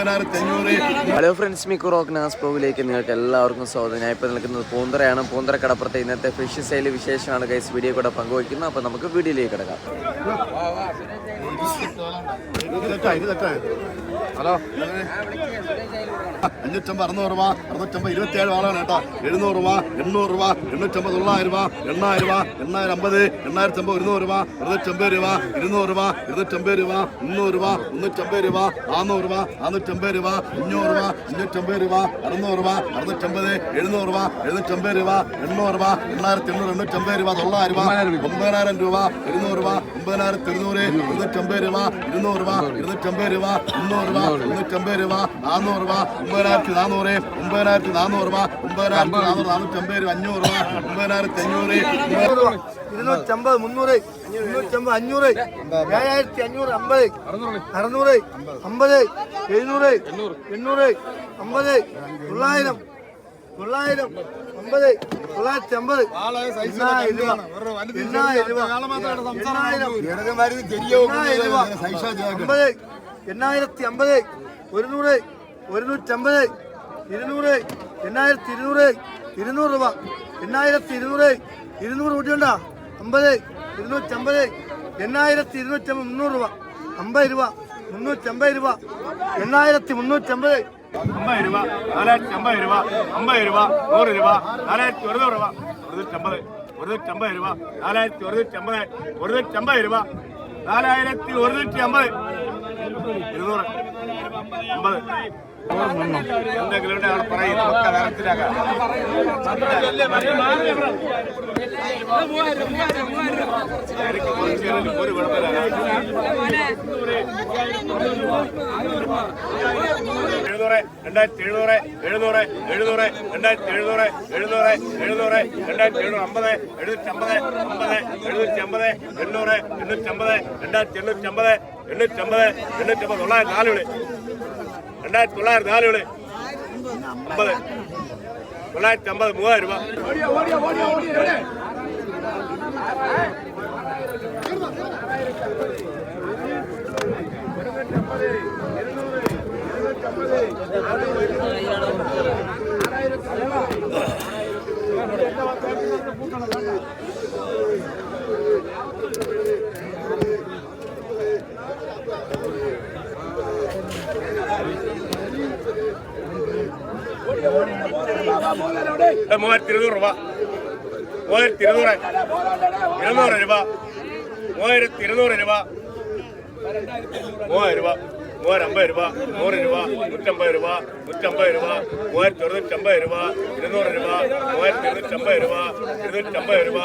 Hello friends മിക്കു റോക്ക് നാസ് പ്രോഗിലേക്ക് നിങ്ങൾക്ക് എല്ലാവർക്കും സ്വാഗതം. ഞാൻ ഇപ്പോൾ നിൽക്കുന്നത് പൂന്തറയാണ്. പൂന്തറ കടപ്പുറത്തെ ഇന്നത്തെ ഫിഷ് സെയിൽ വിശേഷമാണ് ഗൈസ് വീഡിയോ കൂടെ പങ്കുവയ്ക്കുന്നത് അപ്പോൾ നമുക്ക് വീഡിയോയിലേക്ക് കിടക്കാം. ഹലോ. അഞ്ഞൂറ്റമ്പത് അറുന്നൂറ് രൂപ അറുന്നൂറ്റമ്പത് ഇരുപത്തിയേഴ് ആളാണ് കേട്ടോ. എഴുന്നൂറ് രൂപ എണ്ണൂറ് രൂപ എണ്ണൂറ്റമ്പത് തൊള്ളായിരം രൂപ എണ്ണായിരം രൂപ എണ്ണായിരം അമ്പത് എണ്ണായിരത്തി അമ്പത് ഇരുന്നൂറ് രൂപ ഇരുന്നൂറ്റമ്പത് രൂപ ഇരുന്നൂറ് രൂപ ഇരുന്നൂറ്റമ്പത് രൂപ മുന്നൂറ് രൂപ മുന്നൂറ്റമ്പത് രൂപ നാനൂറ് രൂപ നാനൂറ്റമ്പത് രൂപ അഞ്ഞൂറ് രൂപ അഞ്ഞൂറ്റമ്പത് രൂപ അറുന്നൂറ് രൂപ അറുന്നൂറ്റമ്പത് എഴുന്നൂറ് രൂപ എഴുന്നൂറ്റമ്പത് രൂപ എണ്ണൂറ് രൂപ എണ്ണായിരത്തി എണ്ണൂറ് എണ്ണൂറ്റമ്പത് രൂപ തൊള്ളായിരം രൂപ ഒമ്പതിനായിരം രൂപ ഇരുന്നൂറ് രൂപ ഒമ്പതിനായിരത്തി ഇരുന്നൂറ് ഇരുന്നൂറ്റമ്പത് രൂപ ഇരുന്നൂറ് രൂപ ഇരുന്നൂറ്റമ്പത് രൂപ മുന്നൂറ് രൂപ മുന്നൂറ്റമ്പത് രൂപ നാനൂറ് രൂപ ഒമ്പതിനായിരത്തി നാനൂറ് ഒമ്പതിനായിരത്തി നാനൂറ് രൂപ ഒമ്പതിനായിരത്തി നാനൂറ് നാനൂറ്റമ്പത് രൂപ അഞ്ഞൂറ് രൂപ ഒമ്പതിനായിരത്തി അഞ്ഞൂറ് ഇരുന്നൂറ്റമ്പത് മുന്നൂറ് മുന്നൂറ്റമ്പത് അഞ്ഞൂറ് ഏഴായിരത്തി അഞ്ഞൂറ് അമ്പത് അറുന്നൂറ്. അമ്പത് എഴുന്നൂറ് എണ്ണൂറ് അമ്പത് തൊള്ളായിരം തൊള്ളായിരം അമ്പത് തൊള്ളായിരത്തി അമ്പത്. അമ്പത് എണ്ണായിരത്തി അമ്പത് ഒരുന്നൂറ് ഒരുന്നൂറ്റമ്പത് ഇരുന്നൂറ് എണ്ണായിരത്തി ഇരുന്നൂറ് ഇരുന്നൂറ് രൂപ. എണ്ണായിരത്തി ഇരുന്നൂറ് ഇരുന്നൂറ് കൂട്ടിയുണ്ടോ? അമ്പത് ഇരുന്നൂറ്റമ്പത് എണ്ണായിരത്തി ഇരുന്നൂറ്റമ്പത് മുന്നൂറ് രൂപ. അമ്പത് രൂപ മുന്നൂറ്റമ്പത് രൂപ. എണ്ണായിരത്തി മുന്നൂറ്റമ്പത് അമ്പത് രൂപ നാലായിരത്തി അമ്പത് രൂപ അമ്പത് രൂപ നൂറ് രൂപ നാലായിരത്തി ഒരുന്നൂറ് രൂപ. ഒരുന്നൂറ്റമ്പത് ഒരുന്നൂറ്റമ്പത് രൂപ നാലായിരത്തി ഒരുന്നൂറ്റമ്പത് ഒരുന്നൂറ്റമ്പത് രൂപ. നാലായിരത്തി ഒരുന്നൂറ്റി അമ്പത്. ഇരുന്നൂറ്. അമ്പത്. എന്തെങ്കിലും അവിടെ പറയും നമുക്ക് നിറത്തിലാക്കാം എനിക്ക് കുറച്ച് ഒരു കുഴപ്പമില്ല. എഴുന്നൂറ് രണ്ടായിരത്തി എഴുന്നൂറ് എഴുന്നൂറ് എഴുന്നൂറ് രണ്ടായിരത്തി എഴുന്നൂറ് എഴുന്നൂറ് എഴുന്നൂറ് രണ്ടായിരത്തി എഴുന്നൂറ് അമ്പത് എഴുന്നൂറ്റമ്പത് അമ്പത് എഴുന്നൂറ്റമ്പത് എണ്ണൂറ് എണ്ണൂറ്റമ്പത് രണ്ടായിരത്തി എണ്ണൂറ്റമ്പത് എണ്ണൂറ്റമ്പത്. എണ്ണൂറ്റമ്പത് തൊള്ളായിരത്തി നാല് വിളി രണ്ടായിരത്തി തൊള്ളായിരത്തി നാല് വിളി അമ്പത്. തൊള്ളായിരത്തി അമ്പത് മൂവായിരം രൂപ. മൂവായിരത്തി ഇരുന്നൂറ് രൂപ. മൂവായിരത്തി ഇരുന്നൂറ് ഇരുന്നൂറ് രൂപ. മൂവായിരത്തി ഇരുന്നൂറ് രൂപ. മൂവായിരം രൂപ. മൂവായിരം അമ്പത് രൂപ. നൂറ് രൂപ. നൂറ്റമ്പത് രൂപ. നൂറ്റമ്പത് രൂപ. മൂവായിരത്തി ഒരുന്നൂറ്റമ്പത് രൂപ. ഇരുന്നൂറ് രൂപ. മൂവായിരത്തി ഇരുന്നൂറ്റമ്പത് രൂപ. ഇരുന്നൂറ്റമ്പത് രൂപ.